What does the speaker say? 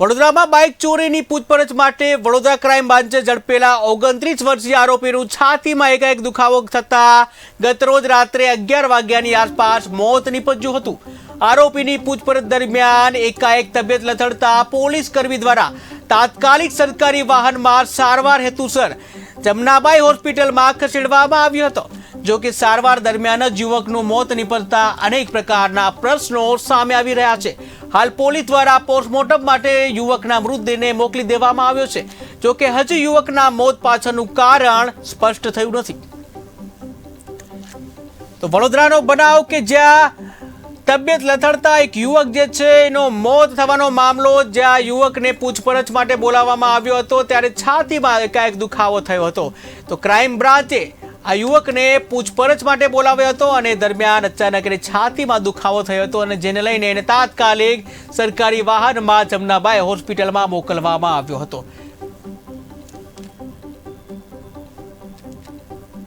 વડોદરામાં બાઇક ચોરીની પૂછપરછ માટે વડોદરા ક્રાઇમ બ્રાન્ચે ઝડપેલા ઓગણત્રીસ વર્ષીય આરોપીનું છાતીમાં એકાએક દુખાવો થતાં ગતરોજ રાત્રે અગિયાર વાગ્યાની આસપાસ મોત નીપજ્યું હતું. આરોપીની પૂછપરછ દરમિયાન એકાએક તબિયત લથડતા પોલીસ કર્મી દ્વારા તાત્કાલિક સરકારી વાહનમાં સારવાર હેતુસર જમનાબાઈ હોસ્પિટલમાં ખસેડવામાં આવ્યો હતો. જો કે સારવાર દરમિયાન જ યુવકનું મોત નીપજતા અનેક પ્રકારના પ્રશ્નો સામે આવી રહ્યા છે. હાલ પોલીસ દ્વારા પોસ્ટમોર્ટમ માટે યુવકના મૃતદેહને મોકલી દેવામાં આવ્યો છે. જોકે હજી યુવકના મોત પાછળનું કારણ સ્પષ્ટ થયું નથી. તો વડોદરાનો બનાવ કે જ્યાં તબિયત લથડતા એક યુવક જે છે એનો મોત થવાનો મામલો જ્યાં યુવકને પૂછપરછ માટે બોલાવવામાં આવ્યો હતો, ત્યારે છાતીમાં એકાએક દુખાવો થયો હતો. તો ક્રાઇમ બ્રાન્ચે આ યુવકને પૂછપરછ માટે બોલાવ્યો હતો અને દરમિયાન અચાનક એને છાતીમાં દુખાવો થયો હતો અને જેને લઈને એને તાત્કાલિક સરકારી વાહનમાં જમનાબાઈ હોસ્પિટલમાં મોકલવામાં આવ્યો હતો.